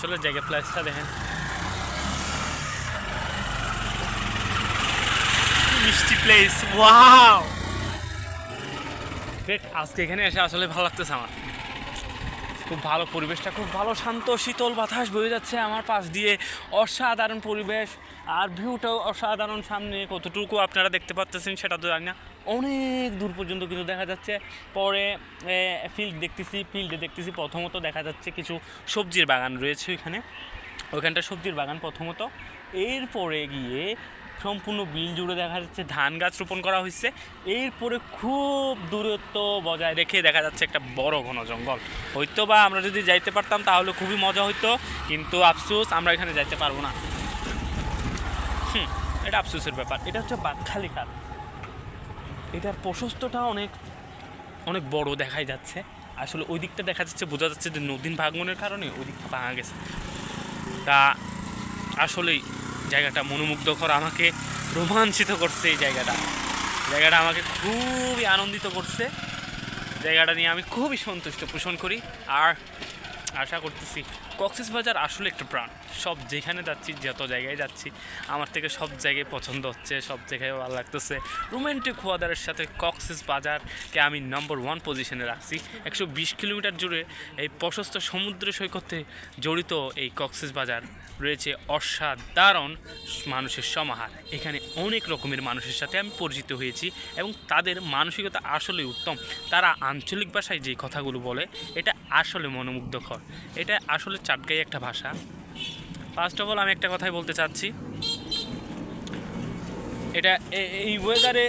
আসলে জায়গা প্লেসটা দেখেন। মিষ্টি প্লেস ওয়াও আজকে এখানে এসে আসলে ভালো লাগতেছে আমার। খুব ভালো পরিবেশটা, খুব ভালো শান্ত, শীতল বাতাস বয়ে যাচ্ছে আমার পাশ দিয়ে। অসাধারণ পরিবেশ আর ভিউটাও অসাধারণ সামনে। কতটুকু আপনারা দেখতে পাচ্ছেন সেটা তো জানি না। অনেক দূর পর্যন্ত কিন্তু দেখা যাচ্ছে। পরে ফিল্ড দেখতেছি ফিল্ডে দেখতেছি, প্রথমত দেখা যাচ্ছে কিছু সবজির বাগান রয়েছে ওইখানে। ওইখানটা সবজির বাগান প্রথমত। এরপরে গিয়ে সম্পূর্ণ বিল জুড়ে দেখা যাচ্ছে ধান গাছ রোপণ করা হয়েছে। এরপরে খুব দূরত্ব বজায় রেখে দেখা যাচ্ছে একটা বড় ঘন জঙ্গল। হয়তো বা আমরা যদি যাইতে পারতাম তাহলে খুবই মজা হইতো, কিন্তু আফসোস আমরা এখানে যাইতে পারব না। হুম, এটা আফসোসের ব্যাপার। এটা হচ্ছে বাদখালি খাল। এটার প্রশস্তটা অনেক অনেক বড় দেখাই যাচ্ছে। আসলে ওই দিকটা দেখা যাচ্ছে, বোঝা যাচ্ছে যে নদীন ভাগমনের কারণে ওই দিকটা ভাঙা গেছে। তা আসলেই জায়গাটা মনোমুগ্ধকর, আমাকে রোমাঞ্চিত করছে এই জায়গাটা। জায়গাটা আমাকে খুবই আনন্দিত করছে। জায়গাটা নিয়ে আমি খুবই সন্তুষ্ট, পোষণ করি। আর আশা করতেছি, কক্সেস বাজার আসলে একটা প্রাণ। সব যেখানে যাচ্ছি, যত জায়গায় যাচ্ছি, আমার থেকে সব জায়গায় পছন্দ হচ্ছে, সব জায়গায় ভালো লাগতেছে। রোমান্টিক ওয়াদারের সাথে কক্সেস বাজারকে আমি নম্বর ওয়ান পজিশনে রাখছি। একশো বিশ কিলোমিটার জুড়ে এই প্রশস্ত সমুদ্র সৈকতে জড়িত এই কক্সেস বাজার রয়েছে অসাধারণ মানুষের সমাহার। এখানে অনেক রকমের মানুষের সাথে আমি পরিচিত হয়েছি এবং তাদের মানসিকতা আসলে উত্তম। তারা আঞ্চলিক ভাষায় যে কথাগুলো বলে, এটা আসলে মনোমুগ্ধকর। এটা আসলে চাটগাই একটা ভাষা। ফার্স্ট অফ অল আমি একটা কথাই বলতে চাচ্ছি। এটা এই ওয়েদারে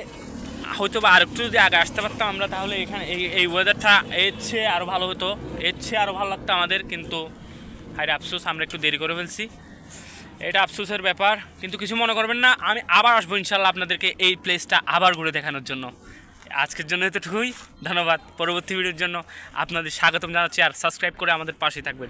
হয়তো বা আরেকটু যদি আগে আসতে পারতাম আমরা, তাহলে এখানে এই এই ওয়েদারটা এর চেয়ে আরও ভালো হতো। এর চেয়ে আরও ভালো লাগতো আমাদের, কিন্তু হাইরে আফসোস, আমরা একটু দেরি করে ফেলছি। এটা আফসোসের ব্যাপার, কিন্তু কিছু মনে করবেন না, আমি আবার আসব ইনশাল্লাহ আপনাদেরকে এই প্লেসটা আবার ঘুরে দেখানোর জন্য। আজকের জন্য এতটুকুই। ধন্যবাদ। পরবর্তী ভিডিওর জন্য আপনাদের স্বাগতম জানাচ্ছি আর সাবস্ক্রাইব করে আমাদের পাশেই থাকবেন।